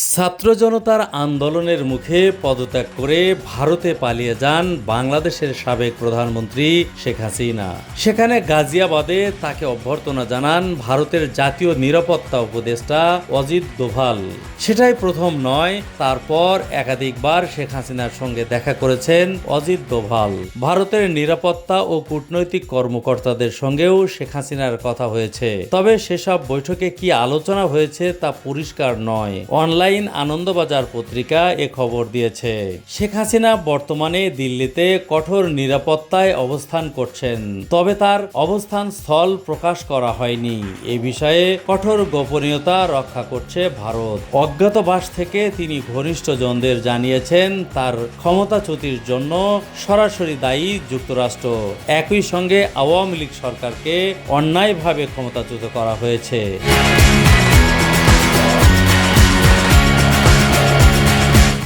Jesus. ছাত্র জনতার আন্দোলনের মুখে পদত্যাগ করে ভারতে পালিয়ে যান বাংলাদেশের সাবেক প্রধানমন্ত্রী শেখ হাসিনা। সেখানে গাজিয়াবাদে তাকে অভ্যর্থনা জানান ভারতের জাতীয় নিরাপত্তা উপদেষ্টা অজিত দোভাল। সেটাই প্রথম নয়, তারপর একাধিকবার শেখ হাসিনার সঙ্গে দেখা করেছেন অজিত দোভাল। ভারতের নিরাপত্তা ও কূটনৈতিক কর্মকর্তাদের সঙ্গেও শেখ হাসিনার কথা হয়েছে। তবে সেসব বৈঠকে কি আলোচনা হয়েছে তা পরিষ্কার নয়। অনলাইন আনন্দবাজার পত্রিকা এ খবর দিয়েছে। শেখ হাসিনা বর্তমানে দিল্লিতে কঠোর নিরাপত্তায় অবস্থান করছেন। তবে তার অবস্থান স্থল প্রকাশ করা হয়নি। এ বিষয়ে কঠোর গোপনীয়তা রক্ষা করছে ভারত। অজ্ঞাতবাস থেকে তিনি ঘনিষ্ঠজনদের জানিয়েছেন, তার ক্ষমতাচ্যুতির জন্য সরাসরি দায়ী যুক্তরাষ্ট্র। একই সঙ্গে আওয়ামী লীগ সরকারকে অন্যায়ভাবে ক্ষমতাচ্যুত করা হয়েছে।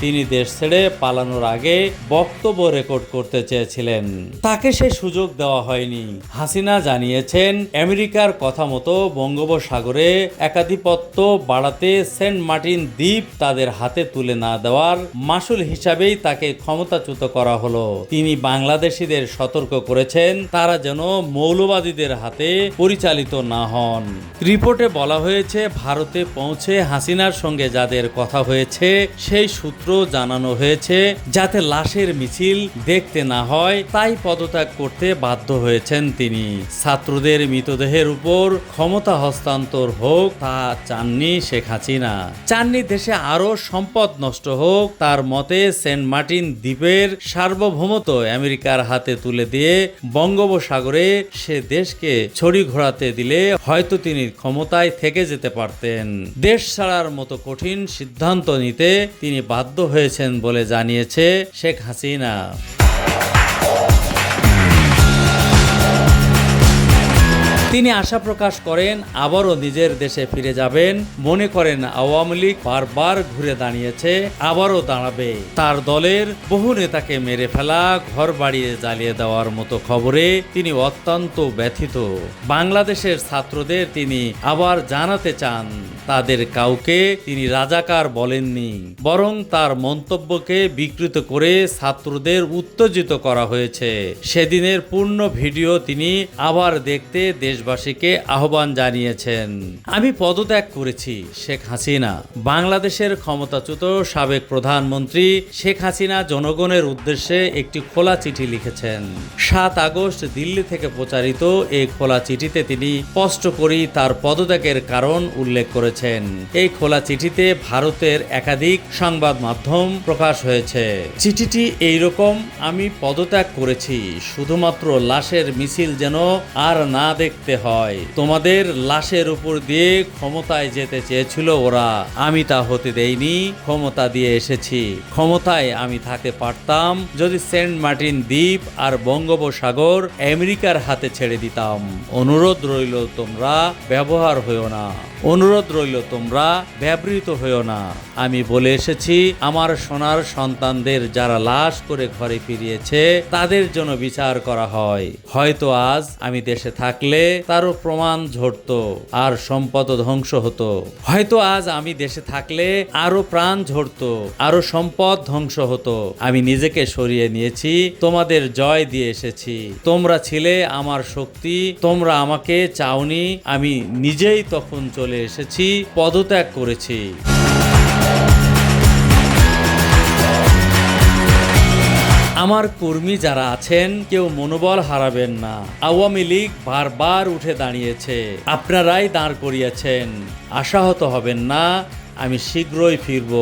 তিনি দেশ ছেড়ে পালানোর আগে বক্তব্য রেকর্ড করতে চেয়েছিলেন। তাকে সে সুযোগ দেওয়া হয়নি। হাসিনা জানিয়েছেন, আমেরিকার কথা মতো বঙ্গোপসাগরে একাধিপত্য বাড়াতে সেন্ট মার্টিন দ্বীপ তাদের হাতে তুলে না দেওয়ার মাসুল হিসাবেই তাকে ক্ষমতাচ্যুত করা হলো। তিনি বাংলাদেশিদের সতর্ক করেছেন, তারা যেন মৌলবাদীদের হাতে পরিচালিত না হন। রিপোর্টে বলা হয়েছে, ভারতে পৌঁছে হাসিনার সঙ্গে যাদের কথা হয়েছে, সেই সূত্র জানানো হয়েছে, যাতে লাশের মিছিল দেখতে না হয়, তাই পদত্যাগ করতে বাধ্য হয়েছেন তিনি। ছাত্রদের মৃতদেহের উপর ক্ষমতা হস্তান্তর হোক, তা চাননি শেখ হাসিনা। চাননি দেশে আরও সম্পদ নষ্ট হোক, তার মতে সেন্ট মার্টিন দ্বীপের সার্বভৌমত্ব আমেরিকার হাতে তুলে দিয়ে বঙ্গোপসাগরে সে দেশকে ছড়ি ঘোরাতে দিলে হয়তো তিনি ক্ষমতায় থেকে যেতে পারতেন। দেশ ছাড়ার মতো কঠিন সিদ্ধান্ত নিতে তিনি বাধ্য হয়েছেন বলে জানিয়েছে শেখ হাসিনা। তিনি আশা প্রকাশ করেন, আবারও নিজের দেশে ফিরে যাবেন। মনে করেন আওয়ামী লীগ বারবার ঘুরে দাঁড়িয়েছে, আবারও দাঁড়াবে। তার দলের বহু নেতাকে মেরে ফেলা, ঘর বাড়িয়ে জ্বালিয়ে দেওয়ার মতো খবরে তিনি অত্যন্ত ব্যথিত। বাংলাদেশের ছাত্রদের তিনি আবার জানাতে চান, তাদের কাউকে তিনি রাজাকার বলেননি, বরং তার মন্তব্যকে বিকৃত করে ছাত্রদের উত্তেজিত করা হয়েছে। সেদিনের পূর্ণ ভিডিও তিনি আবার দেখতে দেশবাসীকে আহ্বান জানিয়েছেন। আমি পদত্যাগ করেছি, শেখ হাসিনা। বাংলাদেশের ক্ষমতাচ্যুত সাবেক প্রধানমন্ত্রী শেখ হাসিনা জনগণের উদ্দেশ্যে একটি খোলা চিঠি লিখেছেন। সাত আগস্ট দিল্লি থেকে প্রচারিত এই খোলা চিঠিতে তিনি স্পষ্ট করেই তার পদত্যাগের কারণ উল্লেখ করেছেন। এই খোলা চিঠিতে ভারতের একাধিক সংবাদ মাধ্যম প্রকাশ হয়েছে। চিঠিটি এইরকম, আমি পদত্যাগ করেছি, শুধুমাত্র লাশের মিছিল যেন আর না দেখতে হয়। তোমাদের লাশের উপর দিয়ে ক্ষমতায় যেতে চেয়েছিল ওরা। আমি তা হতে দেইনি, ক্ষমতা দিয়ে এসেছি। ক্ষমতায় আমি থাকতে পারতাম যদি সেন্ট মার্টিন দ্বীপ আর বঙ্গোপসাগর আমেরিকার হাতে ছেড়ে দিতাম। অনুরোধ রইল তোমরা ব্যবহার হইও না। অনুরোধ রইল তোমরা ব্যবহৃত হইও না। আমি বলে এসেছি, আমার সোনার সন্তানদের যারা লাশ করে ঘরে ফিরিয়েছে, তাদের জন্য বিচার করা হয়। হয়তো আজ আমি দেশে থাকলে তারও প্রমাণ ঝরত আর সম্পদ ধ্বংস হতো। হয়তো আজ আমি দেশে থাকলে আরও প্রাণ ঝরত আরও সম্পদ ধ্বংস হতো। আমি নিজেকে সরিয়ে নিয়েছি, তোমাদের জয় দিয়ে এসেছি। তোমরা ছিলে আমার শক্তি, তোমরা আমাকে চাওনি, আমি নিজেই তখন চলে এসেছি, পদত্যাগ করেছি। আমার কর্মী যারা আছেন, কেউ মনোবল হারাবেন না। আওয়ামী লীগ বারবার উঠে দাঁড়িয়েছে। আপনারাই দাঁড় করিয়েছেন। আশাহত হবেন না, আমি শীঘ্রই ফিরব।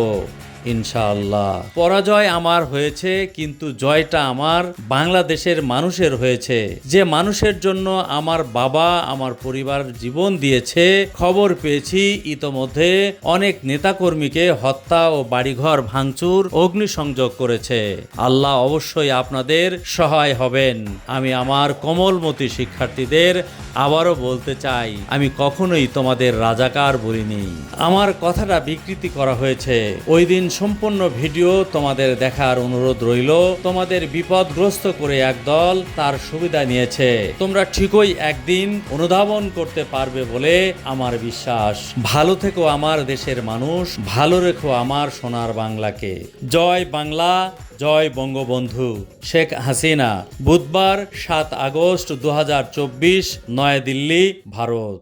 ইনশাআল্লাহ। পরাজয় আমার হয়েছে, কিন্তু জয়টা আমার, বাংলাদেশের মানুষের হয়েছে। যে মানুষের জন্য আমার বাবা, আমার পরিবার জীবন দিয়েছে, খবর পেয়েছি ইতোমধ্যে অনেক নেতাকর্মীকে হত্যা ও বাড়িঘর ভাঙচুর, অগ্নিসংযোগ করেছে। আল্লাহ অবশ্যই আপনাদের সহায় হবেন। আমি আমার কোমলমতি শিক্ষার্থীদের আবারও বলতে চাই, আমি কখনোই তোমাদের রাজাকার বলিনি। আমার কথাটা বিকৃতি করা হয়েছে। ওই দিন সম্পূর্ণ ভিডিও তোমাদের দেখার অনুরোধ রইল। তোমাদের বিপদগ্রস্ত করে একদল তার সুবিধা নিয়েছে। তোমরা ঠিকই একদিন অনুধাবন করতে পারবে বলে আমার বিশ্বাস। ভালো থেকো আমার দেশের মানুষ, ভালো রেখো আমার সোনার বাংলাকে। জয় বাংলা, জয় বঙ্গবন্ধু। শেখ হাসিনা, বুধবার সাত আগস্ট দু হাজার চব্বিশ, নয়াদিল্লি, ভারত।